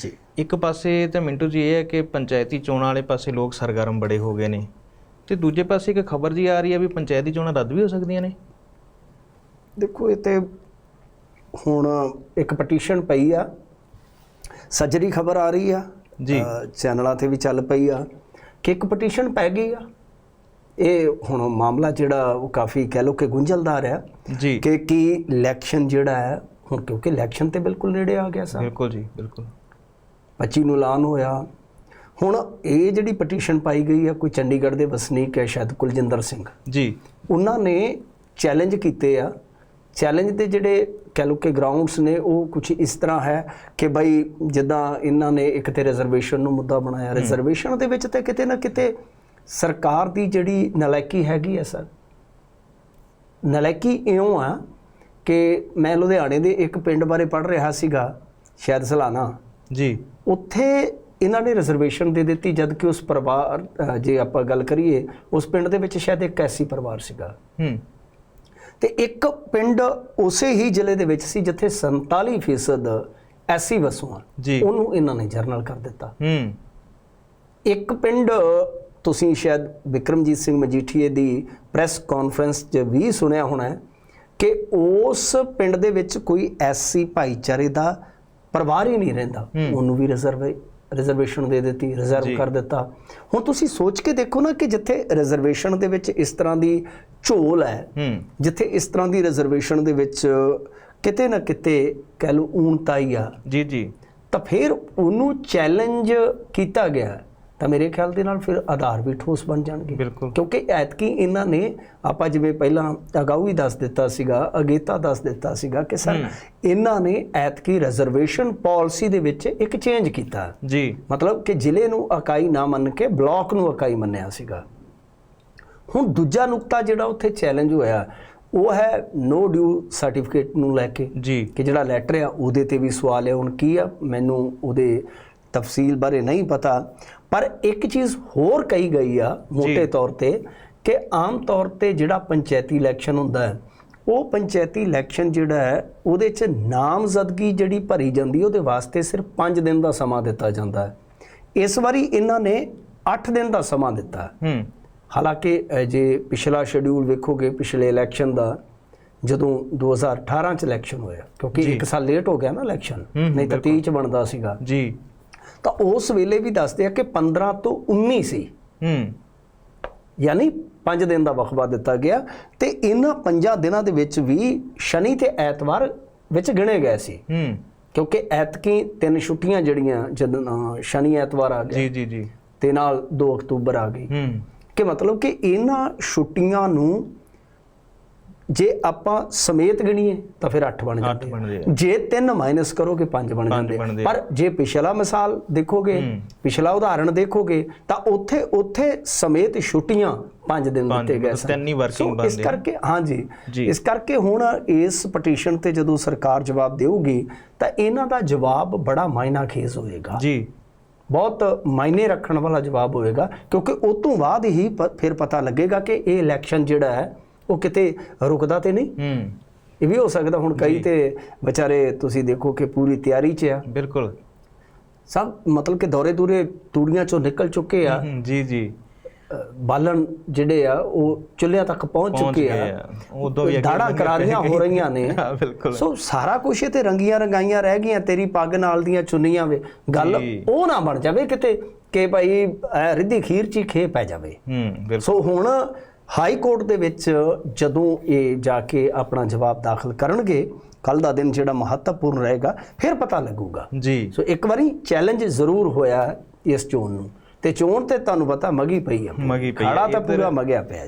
ਜੀ। ਇੱਕ ਪਾਸੇ ਤਾਂ ਮਿੰਟੂ ਜੀ ਇਹ ਹੈ ਕਿ ਪੰਚਾਇਤੀ ਚੋਣਾਂ ਵਾਲੇ ਪਾਸੇ ਲੋਕ ਸਰਗਰਮ ਬੜੇ ਹੋ ਗਏ ਨੇ ਤੇ ਦੂਜੇ ਪਾਸੇ ਇੱਕ ਖਬਰ ਜੀ ਆ ਰਹੀ ਹੈ ਵੀ ਪੰਚਾਇਤੀ ਚੋਣਾਂ ਰੱਦ ਵੀ ਹੋ ਸਕਦੀਆਂ ਨੇ। ਦੇਖੋ ਇਹ ਤੇ ਹੁਣ ਇੱਕ ਪਟੀਸ਼ਨ ਪਈ ਆ। ਸੱਜਰੀ ਖਬਰ ਆ ਰਹੀ ਆ। ਜੀ। ਚੈਨਲਾਂ ਤੇ ਵੀ ਚੱਲ ਪਈ ਆ ਕਿ ਇੱਕ ਪਟੀਸ਼ਨ ਪੈ ਗਈ ਆ। ਇਹ ਹੁਣ ਮਾਮਲਾ ਜਿਹੜਾ ਉਹ ਕਾਫੀ ਕਹਿ ਲੋ ਕਿ ਗੁੰਝਲਦਾਰ ਆ ਜੀ। ਕਿ ਕੀ ਇਲੈਕਸ਼ਨ ਜਿਹੜਾ ਹੈ ਹੁਣ ਕਿਉਂਕਿ ਇਲੈਕਸ਼ਨ ਤੇ ਬਿਲਕੁਲ ਨੇੜੇ ਆ ਗਿਆ ਸਾ ਬਿਲਕੁਲ ਜੀ ਬਿਲਕੁਲ। 25 ਨੂੰ ਐਲਾਨ ਹੋਇਆ। ਹੁਣ ਇਹ ਜਿਹੜੀ ਪਟੀਸ਼ਨ ਪਾਈ ਗਈ ਆ ਕੋਈ ਚੰਡੀਗੜ੍ਹ ਦੇ ਵਸਨੀਕ ਹੈ ਸ਼ਾਇਦ ਕੁਲਜਿੰਦਰ ਸਿੰਘ। ਜੀ। ਉਹਨਾਂ ਨੇ ਚੈਲੰਜ ਕੀਤੇ ਆ। ਚੈਲੰਜ ਦੇ ਜਿਹੜੇ ਕਹਿ ਲਓ ਕਿ ਗਰਾਊਂਡਸ ਨੇ ਉਹ ਕੁਝ ਇਸ ਤਰ੍ਹਾਂ ਹੈ ਕਿ ਬਈ ਜਿੱਦਾਂ ਇਹਨਾਂ ਨੇ ਇੱਕ ਤੇ ਰਿਜ਼ਰਵੇਸ਼ਨ ਨੂੰ ਮੁੱਦਾ ਬਣਾਇਆ। ਰਿਜ਼ਰਵੇਸ਼ਨ ਦੇ ਵਿੱਚ ਤੇ ਕਿਤੇ ਨਾ ਕਿਤੇ ਸਰਕਾਰ ਦੀ ਜਿਹੜੀ ਨਲਾਇਕੀ ਹੈਗੀ ਹੈ ਸਰ। ਨਲਾਇਕੀ ਇਉਂ ਆ ਕਿ ਮੈਂ ਲੁਧਿਆਣੇ ਦੇ ਇੱਕ ਪਿੰਡ ਬਾਰੇ ਪੜ੍ਹ ਰਿਹਾ ਸੀਗਾ ਸ਼ਾਇਦ ਸਲਾਨਾ। ਜੀ। ਉੱਥੇ ਇਹਨਾਂ ਨੇ ਰਿਜ਼ਰਵੇਸ਼ਨ ਦੇ ਦਿੱਤੀ ਜਦ ਕਿ ਉਸ ਪਰਿਵਾਰ ਜੇ ਆਪਾਂ ਗੱਲ ਕਰੀਏ ਉਸ ਪਿੰਡ ਦੇ ਵਿੱਚ ਸ਼ਾਇਦ ਇੱਕ ਐਸੀ ਪਰਿਵਾਰ ਸੀਗਾ। ਹੂੰ। ਤੇ ਇੱਕ ਪਿੰਡ ਉਸੇ ਹੀ ਜ਼ਿਲ੍ਹੇ ਦੇ ਵਿੱਚ ਸੀ ਜਿੱਥੇ 47% ਐਸੀ ਵਸੂਆਂ ਜੀ। ਉਹਨੂੰ ਇਹਨਾਂ ਨੇ ਜਰਨਲ ਕਰ ਦਿੱਤਾ। ਹੂੰ। ਇੱਕ ਪਿੰਡ ਤੁਸੀਂ ਸ਼ਾਇਦ ਵਿਕਰਮਜੀਤ ਸਿੰਘ ਮਜੀਠੀਏ ਦੀ ਪ੍ਰੈਸ ਕਾਨਫਰੰਸ 'ਚ ਵੀ ਸੁਣਿਆ ਹੋਣਾ ਕਿ ਉਸ ਪਿੰਡ ਦੇ ਵਿੱਚ ਕੋਈ ਐਸੀ ਭਾਈਚਾਰੇ ਦਾ ਪਰਿਵਾਰ ਹੀ ਨਹੀਂ ਰਹਿੰਦਾ। ਉਹਨੂੰ ਵੀ ਰਿਜ਼ਰਵ ਰਿਜ਼ਰਵੇਸ਼ਨ ਦੇ ਦਿੱਤੀ ਰਿਜ਼ਰਵ ਕਰ ਦਿੱਤਾ। ਹੁਣ ਤੁਸੀਂ ਸੋਚ ਕੇ ਦੇਖੋ ਨਾ ਕਿ ਜਿੱਥੇ ਰਿਜ਼ਰਵੇਸ਼ਨ ਦੇ ਵਿੱਚ ਇਸ ਤਰ੍ਹਾਂ ਦੀ ਝੋਲ ਹੈ ਜਿੱਥੇ ਇਸ ਤਰ੍ਹਾਂ ਦੀ ਰਿਜ਼ਰਵੇਸ਼ਨ ਦੇ ਵਿੱਚ ਕਿਤੇ ਨਾ ਕਿਤੇ ਕਹਿ ਲਓ ਊਣਤਾਈ ਆ। ਜੀ ਜੀ। ਤਾਂ ਫਿਰ ਉਹਨੂੰ ਚੈਲੰਜ ਕੀਤਾ ਗਿਆ। ਤਾਂ ਮੇਰੇ ਖਿਆਲ ਦੇ ਨਾਲ ਫਿਰ ਆਧਾਰ ਵੀ ਠੋਸ ਬਣ ਜਾਣਗੇ। ਕਿਉਂਕਿ ਐਤਕੀ ਇਹਨਾਂ ਨੇ ਆਪਾਂ ਜਿਵੇਂ ਪਹਿਲਾਂ ਅਗਾਊ ਹੀ ਦੱਸ ਦਿੱਤਾ ਸੀਗਾ ਅਗੇਤਾ ਦੱਸ ਦਿੱਤਾ ਸੀਗਾ ਕਿ ਸਰ ਇਹਨਾਂ ਨੇ ਐਤਕੀ ਰਿਜ਼ਰਵੇਸ਼ਨ ਪਾਲਿਸੀ ਦੇ ਵਿੱਚ ਇੱਕ ਚੇਂਜ ਕੀਤਾ। ਜੀ। ਮਤਲਬ ਕਿ ਜ਼ਿਲ੍ਹੇ ਨੂੰ ਇਕਾਈ ਨਾ ਮੰਨ ਕੇ ਬਲਾਕ ਨੂੰ ਇਕਾਈ ਮੰਨਿਆ ਸੀਗਾ। ਹੁਣ ਦੂਜਾ ਨੁਕਤਾ ਜਿਹੜਾ ਉੱਥੇ ਚੈਲੰਜ ਹੋਇਆ ਉਹ ਹੈ ਨੋ ਡਿਊ ਸਰਟੀਫਿਕੇਟ ਨੂੰ ਲੈ ਕੇ ਜੀ। ਕਿ ਜਿਹੜਾ ਲੈਟਰ ਆ ਉਹਦੇ ਤੇ ਵੀ ਸਵਾਲ ਹੈ। ਹੁਣ ਕੀ ਆ? ਮੈਨੂੰ ਉਹਦੇ ਤਫਸੀਲ ਬਾਰੇ ਨਹੀਂ ਪਤਾ ਪਰ ਇੱਕ ਚੀਜ਼ ਹੋਰ ਕਹੀ ਗਈ ਆ ਮੋٹے ਤੌਰ ਤੇ ਕਿ ਆਮ ਤੌਰ ਤੇ ਜਿਹੜਾ ਪੰਚਾਇਤੀ ਇਲੈਕਸ਼ਨ ਹੁੰਦਾ ਹੈ ਉਹ ਪੰਚਾਇਤੀ ਇਲੈਕਸ਼ਨ ਜਿਹੜਾ ਹੈ ਉਹਦੇ 'ਚ ਨਾਮਜ਼ਦਗੀ ਜਿਹੜੀ ਭਰੀ ਜਾਂਦੀ ਉਹਦੇ ਵਾਸਤੇ ਸਿਰਫ 5 ਦਿਨ ਦਾ ਸਮਾਂ ਦਿੱਤਾ ਜਾਂਦਾ ਹੈ। ਇਸ ਵਾਰੀ ਇਹਨਾਂ ਨੇ 8 ਦਿਨ ਦਾ ਸਮਾਂ ਦਿੱਤਾ ਹੂੰ। ਹਾਲਾਂਕਿ ਜੇ ਪਿਛਲਾ ਸ਼ਡਿਊਲ ਵੇਖੋਗੇ ਪਿਛਲੇ ਇਲੈਕਸ਼ਨ ਦਾ ਜਦੋਂ 2018 ਚ ਇਲੈਕਸ਼ਨ ਹੋਇਆ ਕਿਉਂਕਿ ਇੱਕ ਸਾਲ ਲੇਟ ਹੋ ਗਿਆ ਨਾ ਇਲੈਕਸ਼ਨ ਨਹੀਂ ਤਾਂ 23 ਚ ਬਣਦਾ ਸੀਗਾ। ਜੀ। ਤਾਂ ਉਸ ਵੇਲੇ ਵੀ ਦੱਸਦੇ ਆ ਕਿ 15 ਤੋਂ 19 ਸੀ। ਹੂੰ। ਯਾਨੀ 5 ਦਿਨ ਦਾ ਵਕਫਾ ਦਿੱਤਾ ਗਿਆ ਤੇ ਇਹਨਾਂ 5 ਦਿਨਾਂ ਦੇ ਵਿੱਚ ਵੀ ਸ਼ਨੀ ਤੇ ਐਤਵਾਰ ਵਿੱਚ ਗਿਣੇ ਗਏ ਸੀ। ਹੂੰ। ਕਿਉਂਕਿ ਐਤਕੀ ਤਿੰਨ ਛੁੱਟੀਆਂ ਜਿਹੜੀਆਂ ਜਦੋਂ ਸ਼ਨੀ ਐਤਵਾਰ ਆ ਗਏ ਜੀ ਜੀ ਜੀ। ਤੇ ਨਾਲ 2 ਅਕਤੂਬਰ ਆ ਗਈ। ਹੂੰ। ਕਿ ਮਤਲਬ ਕਿ ਇਹਨਾਂ ਛੁੱਟੀਆਂ ਨੂੰ ਜੇ ਆਪਾਂ ਸਮੇਤ ਗਿਣੀਏ ਤਾਂ ਫਿਰ 8 ਬਣ ਜਾਂਦੇ। ਜੇ 3 ਮਾਈਨਸ ਕਰੋਗੇ 5 ਬਣ ਜਾਂਦੇ। ਪਰ ਜੇ ਪਿਛਲਾ ਮਿਸਾਲ ਦੇਖੋਗੇ ਪਿਛਲਾ ਉਦਾਹਰਣ ਦੇਖੋਗੇ ਤਾਂ ਉੱਥੇ ਉੱਥੇ ਸਮੇਤ ਛੁੱਟੀਆਂ 5 ਦਿਨ ਪੰਜ, ਦਿੱਤੇ ਗਏ ਸਨ ਤਿੰਨ ਹੀ working ਸੋ ਇਸ। ਕਰਕੇ ਹਾਂਜੀ। ਇਸ ਕਰਕੇ ਹੁਣ ਇਸ ਪਟੀਸ਼ਨ ਤੇ ਜਦੋਂ ਸਰਕਾਰ ਜਵਾਬ ਦੇਊਗੀ ਤਾਂ ਇਹਨਾਂ ਦਾ ਜਵਾਬ ਬੜਾ ਮਾਇਨਾ ਖੇਜ਼ ਹੋਏਗਾ ਜੀ ਬਹੁਤ ਮਾਇਨੇ ਰੱਖਣ ਵਾਲਾ ਜਵਾਬ ਹੋਵੇਗਾ ਕਿਉਂਕਿ ਉਸ ਤੋਂ ਬਾਅਦ ਹੀ ਫਿਰ ਪਤਾ ਲੱਗੇਗਾ ਕਿ ਇਹ ਇਲੈਕਸ਼ਨ ਜਿਹੜਾ ਹੈ ਉਹ ਕਿਤੇ ਰੁਕਦਾ ਤੇ ਨਹੀਂ? ਹੂੰ। ਇਹ ਵੀ ਹੋ ਸਕਦਾ ਹੁਣ ਕਈ ਤੇ ਵਿਚਾਰੇ ਤੁਸੀਂ ਦੇਖੋ ਕਿ ਪੂਰੀ ਤਿਆਰੀ 'ਚ ਆ। ਬਿਲਕੁਲ। ਸਭ ਮਤਲਬ ਕਿ ਦੌਰੇ ਦੂਰੇ ਤੂੜੀਆਂ 'ਚੋਂ ਨਿਕਲ ਚੁੱਕੇ ਆ। ਜੀ ਜੀ। ਬਾਲਣ ਜਿਹੜੇ ਆ ਉਹ ਚੁੱਲ੍ਹਿਆਂ ਤੱਕ ਪਹੁੰਚ ਚੁੱਕੇ ਆ। ਉਦੋਂ ਵੀ ਦਾੜਾ ਕਰਾਰੀਆਂ ਹੋ। ਰਹੀਆਂ ਨੇ। ਬਿਲਕੁਲ। ਸੋ ਸਾਰਾ ਕੁਝ ਇਹ ਤੇ ਰੰਗੀਆਂ ਰੰਗਾਈਆਂ ਰਹਿ ਗਈਆਂ ਤੇਰੀ ਪੱਗ ਨਾਲ ਦੀਆਂ ਚੁੰਨੀਆਂ ਵੇ। ਗੱਲ। ਉਹ ਨਾ ਬਣ ਜਾਵੇ ਕਿਤੇ ਕਿ ਭਾਈ ਰਿੱਧੀ ਖੀਰ ਚ ਹੀ ਖੇ ਪੈ ਜਾਵੇ। ਹੂੰ ਸੋ ਹੁਣ ਹਾਈ ਕੋਰਟ ਦੇ ਵਿੱਚ ਜਦੋਂ ਇਹ ਜਾ ਕੇ ਆਪਣਾ ਜਵਾਬ ਦਾਖਲ ਕਰਨਗੇ ਕੱਲ ਦਾ ਦਿਨ ਜਿਹੜਾ ਮਹੱਤਵਪੂਰਨ ਰਹੇਗਾ ਫਿਰ ਪਤਾ ਲੱਗੂਗਾ। ਜੀ। ਸੋ ਇੱਕ ਵਾਰੀ ਚੈਲੰਜ ਜ਼ਰੂਰ ਹੋਇਆ ਇਸ ਚੋਣ ਨੂੰ। ਤੇ ਚੋਣ ਤੇ ਤੁਹਾਨੂੰ ਪਤਾ ਮਗੀ ਪਈ ਆ। ਮਗੀ ਪਈ। ਖਾੜਾ ਤਾਂ ਪੂਰਾ ਮਗਿਆ ਪਿਆ